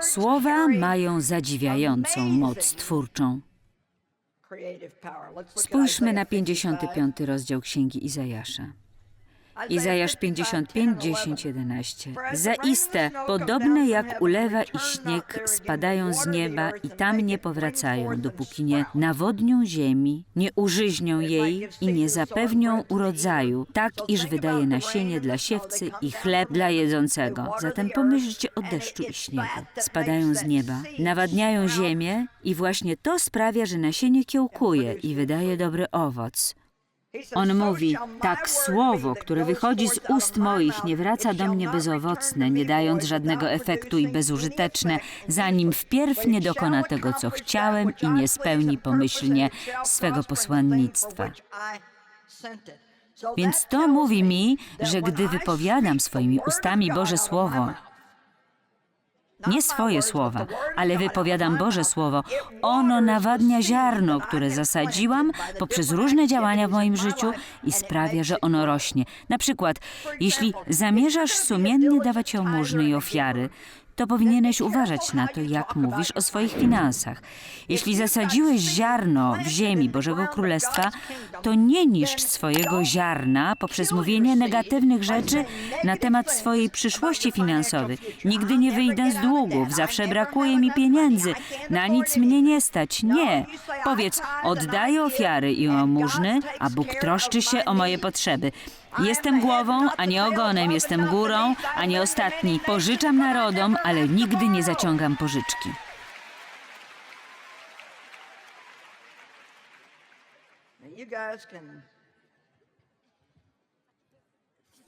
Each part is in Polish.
Słowa mają zadziwiającą moc twórczą. Spójrzmy na 55 rozdział Księgi Izajasza. Izajasz 55, 10, 11. Zaiste, podobne jak ulewa i śnieg, spadają z nieba i tam nie powracają, dopóki nie nawodnią ziemi, nie użyźnią jej i nie zapewnią urodzaju, tak iż wydaje nasienie dla siewcy i chleb dla jedzącego. Zatem pomyślcie o deszczu i śniegu. Spadają z nieba, nawadniają ziemię i właśnie to sprawia, że nasienie kiełkuje i wydaje dobry owoc. On mówi, tak słowo, które wychodzi z ust moich, nie wraca do mnie bezowocne, nie dając żadnego efektu i bezużyteczne, zanim wpierw nie dokona tego, co chciałem i nie spełni pomyślnie swego posłannictwa. Więc to mówi mi, że gdy wypowiadam swoimi ustami Boże Słowo, nie swoje słowa, ale wypowiadam Boże Słowo. Ono nawadnia ziarno, które zasadziłam poprzez różne działania w moim życiu i sprawia, że ono rośnie. Na przykład, jeśli zamierzasz sumiennie dawać jałmużny i ofiary, to powinieneś uważać na to, jak mówisz o swoich finansach. Jeśli zasadziłeś ziarno w ziemi Bożego Królestwa, to nie niszcz swojego ziarna poprzez mówienie negatywnych rzeczy na temat swojej przyszłości finansowej. Nigdy nie wyjdę z długów, zawsze brakuje mi pieniędzy, na nic mnie nie stać. Nie. Powiedz, oddaję ofiary i łamużny, a Bóg troszczy się o moje potrzeby. Jestem głową, a nie ogonem, jestem górą, a nie ostatni. Pożyczam narodom, ale nigdy nie zaciągam pożyczki.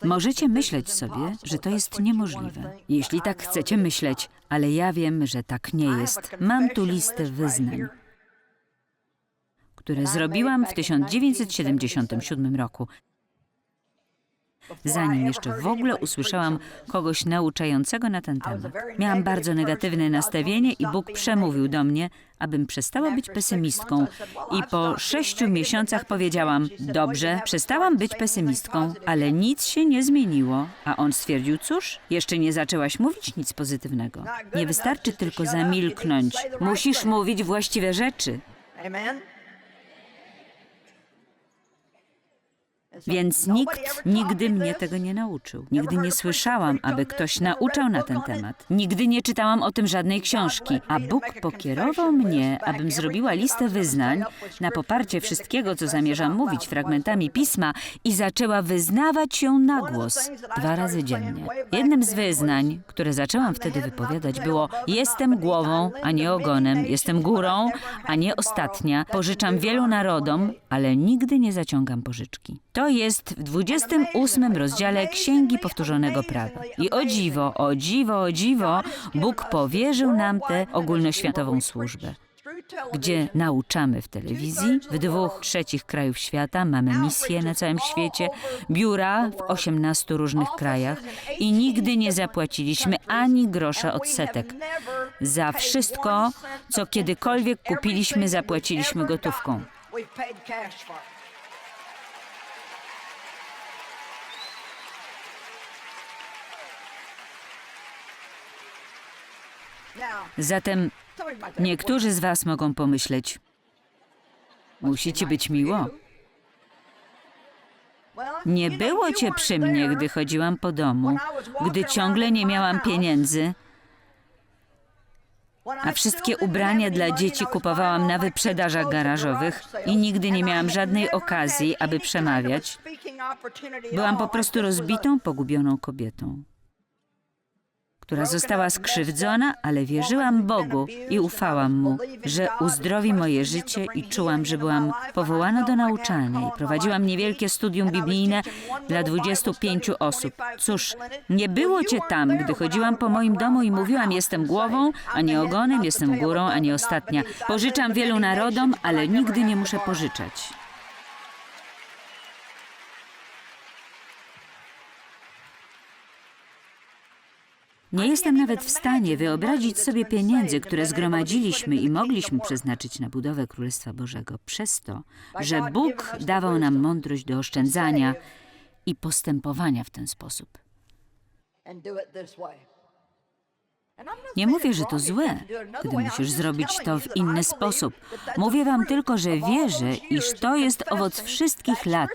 Możecie myśleć sobie, że to jest niemożliwe. Jeśli tak chcecie myśleć, ale ja wiem, że tak nie jest. Mam tu listę wyznań, które zrobiłam w 1977 roku. Zanim jeszcze w ogóle usłyszałam kogoś nauczającego na ten temat. Miałam bardzo negatywne nastawienie i Bóg przemówił do mnie, abym przestała być pesymistką. I po sześciu miesiącach powiedziałam, dobrze, przestałam być pesymistką, ale nic się nie zmieniło. A on stwierdził, cóż, jeszcze nie zaczęłaś mówić nic pozytywnego. Nie wystarczy tylko zamilknąć. Musisz mówić właściwe rzeczy. Więc nikt nigdy mnie tego nie nauczył. Nigdy nie słyszałam, aby ktoś nauczał na ten temat. Nigdy nie czytałam o tym żadnej książki. A Bóg pokierował mnie, abym zrobiła listę wyznań na poparcie wszystkiego, co zamierzam mówić fragmentami pisma i zaczęła wyznawać ją na głos dwa razy dziennie. Jednym z wyznań, które zaczęłam wtedy wypowiadać, było: Jestem głową, a nie ogonem, jestem górą, a nie ostatnia. Pożyczam wielu narodom, ale nigdy nie zaciągam pożyczki. To jest w 28 rozdziale Księgi Powtórzonego Prawa. I o dziwo, o dziwo, o dziwo, Bóg powierzył nam tę ogólnoświatową służbę, gdzie nauczamy w telewizji, w dwóch trzecich krajów świata, mamy misje na całym świecie, biura w 18 różnych krajach i nigdy nie zapłaciliśmy ani grosza odsetek. Za wszystko, co kiedykolwiek kupiliśmy, zapłaciliśmy gotówką. Zatem niektórzy z Was mogą pomyśleć, musi Ci być miło. Nie było Cię przy mnie, gdy chodziłam po domu, gdy ciągle nie miałam pieniędzy, a wszystkie ubrania dla dzieci kupowałam na wyprzedażach garażowych i nigdy nie miałam żadnej okazji, aby przemawiać. Byłam po prostu rozbitą, pogubioną kobietą która została skrzywdzona, ale wierzyłam Bogu i ufałam Mu, że uzdrowi moje życie i czułam, że byłam powołana do nauczania i prowadziłam niewielkie studium biblijne dla 25 osób. Cóż, nie było Cię tam, gdy chodziłam po moim domu i mówiłam, jestem głową, a nie ogonem, jestem górą, a nie ostatnia. Pożyczam wielu narodom, ale nigdy nie muszę pożyczać. Nie jestem nawet w stanie wyobrazić sobie pieniędzy, które zgromadziliśmy i mogliśmy przeznaczyć na budowę Królestwa Bożego, przez to, że Bóg dawał nam mądrość do oszczędzania i postępowania w ten sposób. Nie mówię, że to złe, gdy musisz zrobić to w inny sposób. Mówię wam tylko, że wierzę, iż to jest owoc wszystkich lat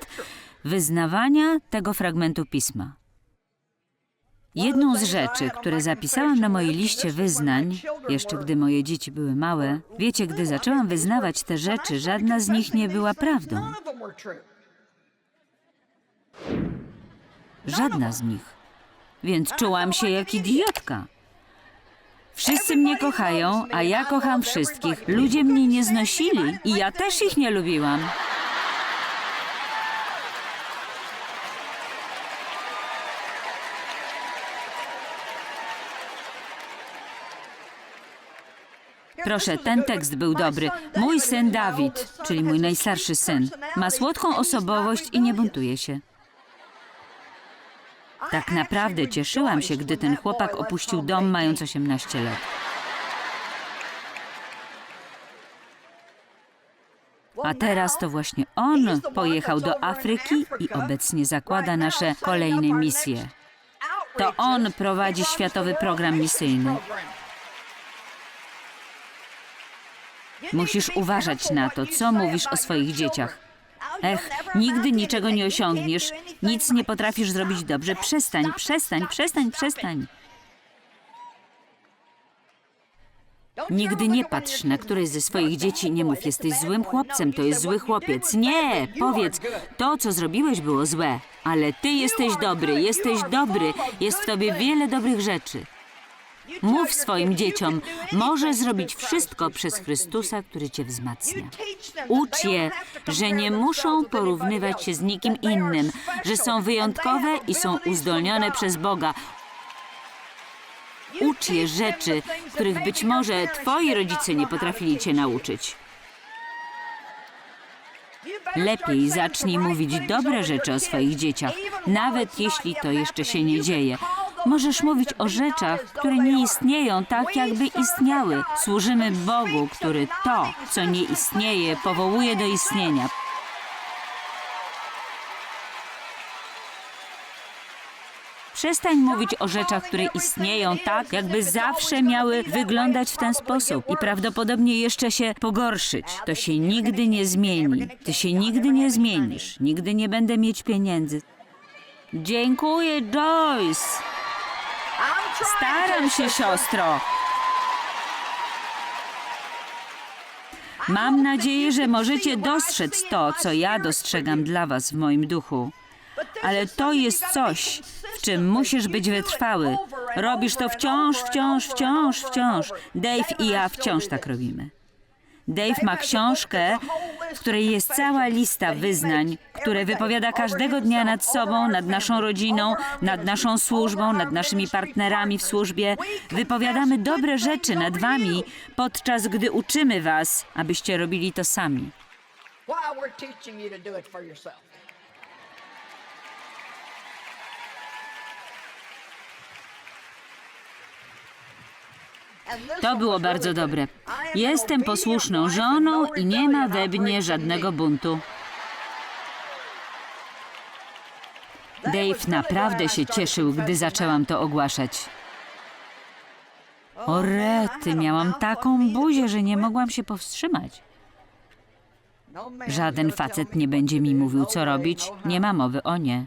wyznawania tego fragmentu pisma. Jedną z rzeczy, które zapisałam na mojej liście wyznań, jeszcze gdy moje dzieci były małe, wiecie, gdy zaczęłam wyznawać te rzeczy, żadna z nich nie była prawdą. Żadna z nich. Więc czułam się jak idiotka. Wszyscy mnie kochają, a ja kocham wszystkich. Ludzie mnie nie znosili i ja też ich nie lubiłam. Proszę, ten tekst był dobry. Mój syn Dawid, czyli mój najstarszy syn, ma słodką osobowość i nie buntuje się. Tak naprawdę cieszyłam się, gdy ten chłopak opuścił dom mając 18 lat. A teraz to właśnie on pojechał do Afryki i obecnie zakłada nasze kolejne misje. To on prowadzi światowy program misyjny. Musisz uważać na to, co mówisz o swoich dzieciach. Ech, nigdy niczego nie osiągniesz, nic nie potrafisz zrobić dobrze. Przestań, przestań, przestań, przestań. Nigdy nie patrz na któreś ze swoich dzieci i nie mów, jesteś złym chłopcem, to jest zły chłopiec. Nie, powiedz, to co zrobiłeś było złe, ale ty jesteś dobry, jesteś dobry, jest w tobie wiele dobrych rzeczy. Mów swoim dzieciom, możesz zrobić wszystko przez Chrystusa, który cię wzmacnia. Ucz je, że nie muszą porównywać się z nikim innym, że są wyjątkowe i są uzdolnione przez Boga. Ucz je rzeczy, których być może twoi rodzice nie potrafili cię nauczyć. Lepiej zacznij mówić dobre rzeczy o swoich dzieciach, nawet jeśli to jeszcze się nie dzieje. Możesz mówić o rzeczach, które nie istnieją tak, jakby istniały. Służymy Bogu, który to, co nie istnieje, powołuje do istnienia. Przestań mówić o rzeczach, które istnieją tak, jakby zawsze miały wyglądać w ten sposób i prawdopodobnie jeszcze się pogorszyć. To się nigdy nie zmieni. Ty się nigdy nie zmienisz. Nigdy nie będę mieć pieniędzy. Dziękuję, Joyce. Staram się, siostro. Mam nadzieję, że możecie dostrzec to, co ja dostrzegam dla was w moim duchu. Ale to jest coś, w czym musisz być wytrwały. Robisz to wciąż, wciąż, wciąż, wciąż. Dave i ja wciąż tak robimy. Dave ma książkę, w której jest cała lista wyznań, które wypowiada każdego dnia nad sobą, nad naszą rodziną, nad naszą służbą, nad naszymi partnerami w służbie. Wypowiadamy dobre rzeczy nad wami, podczas gdy uczymy was, abyście robili to sami. To było bardzo dobre. Jestem posłuszną żoną i nie ma we mnie żadnego buntu. Dave naprawdę się cieszył, gdy zaczęłam to ogłaszać. O rety, miałam taką buzię, że nie mogłam się powstrzymać. Żaden facet nie będzie mi mówił, co robić. Nie ma mowy o nie.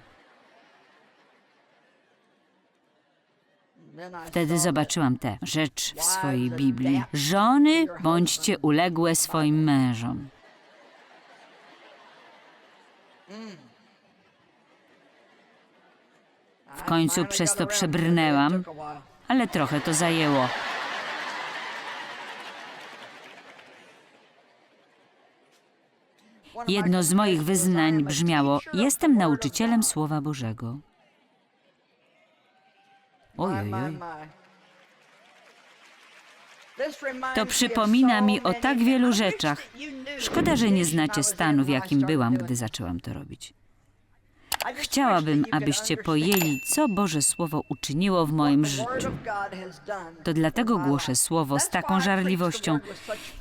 Wtedy zobaczyłam tę rzecz w swojej Biblii. Żony, bądźcie uległe swoim mężom. W końcu przez to przebrnęłam, ale trochę to zajęło. Jedno z moich wyznań brzmiało: Jestem nauczycielem Słowa Bożego. Ojej, To przypomina mi o tak wielu rzeczach. Szkoda, że nie znacie stanu, w jakim byłam, gdy zaczęłam to robić. Chciałabym, abyście pojęli, co Boże Słowo uczyniło w moim życiu. To dlatego głoszę Słowo z taką żarliwością.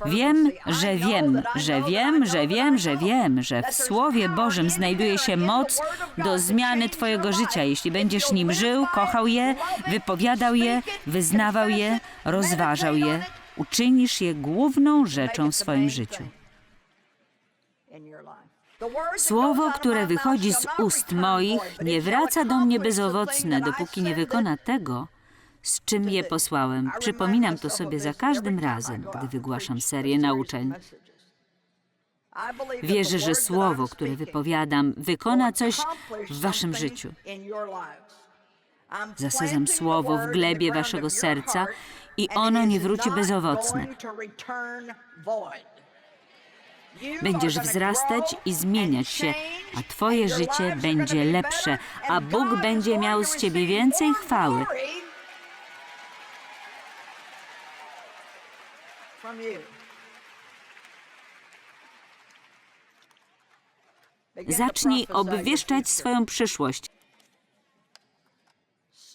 Wiem, że wiem, że wiem, że wiem, że wiem, że w Słowie Bożym znajduje się moc do zmiany Twojego życia, jeśli będziesz nim żył, kochał je, wypowiadał je, wyznawał je, rozważał je. Uczynisz je główną rzeczą w swoim życiu. Słowo, które wychodzi z ust moich, nie wraca do mnie bezowocne, dopóki nie wykona tego, z czym je posłałem. Przypominam to sobie za każdym razem, gdy wygłaszam serię nauczeń. Wierzę, że słowo, które wypowiadam, wykona coś w waszym życiu. Zasadzam słowo w glebie waszego serca i ono nie wróci bezowocne. Będziesz wzrastać i zmieniać się, a Twoje życie będzie lepsze, a Bóg będzie miał z Ciebie więcej chwały. Zacznij obwieszczać swoją przyszłość.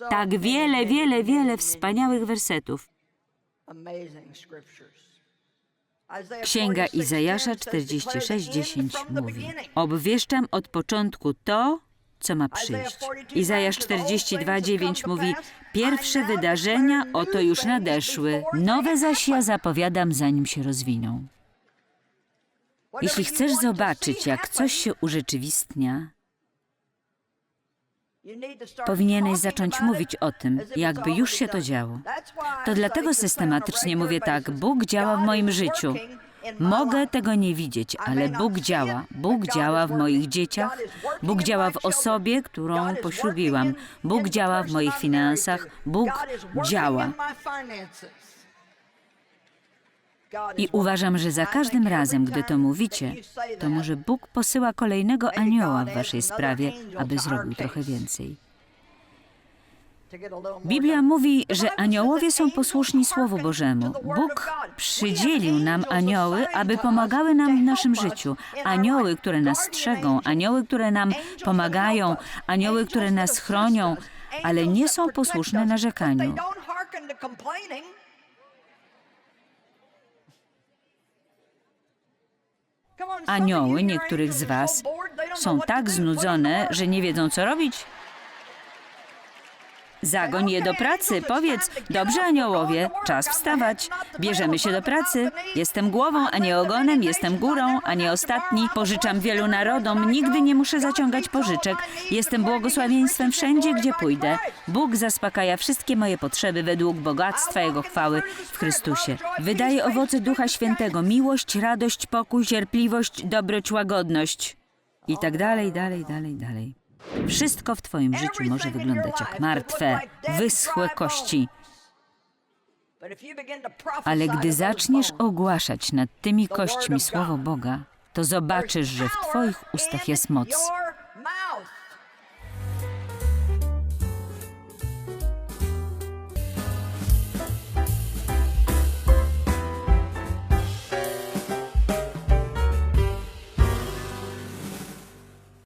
Tak wiele, wiele, wiele wspaniałych wersetów. Księga Izajasza 46:10 mówi: Obwieszczam od początku to, co ma przyjść. Izajasz 42:9 mówi: Pierwsze wydarzenia oto już nadeszły, nowe zaś ja zapowiadam, zanim się rozwiną. Jeśli chcesz zobaczyć, jak coś się urzeczywistnia, powinieneś zacząć mówić o tym, jakby już się to działo. To dlatego systematycznie mówię tak: Bóg działa w moim życiu. Mogę tego nie widzieć, ale Bóg działa. Bóg działa w moich dzieciach. Bóg działa w osobie, którą poślubiłam. Bóg działa w moich finansach. Bóg działa. I uważam, że za każdym razem, gdy to mówicie, to może Bóg posyła kolejnego anioła w waszej sprawie, aby zrobił trochę więcej. Biblia mówi, że aniołowie są posłuszni Słowu Bożemu. Bóg przydzielił nam anioły, aby pomagały nam w naszym życiu. Anioły, które nas strzegą, anioły, które nam pomagają, anioły, które nas chronią, ale nie są posłuszne narzekaniu. Anioły niektórych z Was są tak znudzone, że nie wiedzą, co robić. Zagoń je do pracy. Powiedz, dobrze aniołowie, czas wstawać. Bierzemy się do pracy. Jestem głową, a nie ogonem, jestem górą, a nie ostatni. Pożyczam wielu narodom, nigdy nie muszę zaciągać pożyczek. Jestem błogosławieństwem wszędzie, gdzie pójdę. Bóg zaspokaja wszystkie moje potrzeby według bogactwa Jego chwały w Chrystusie. Wydaje owoce Ducha Świętego, miłość, radość, pokój, cierpliwość, dobroć, łagodność. I tak dalej, dalej, dalej, dalej. Wszystko w Twoim życiu może wyglądać jak martwe, wyschłe kości. Ale gdy zaczniesz ogłaszać nad tymi kośćmi słowo Boga, to zobaczysz, że w Twoich ustach jest moc.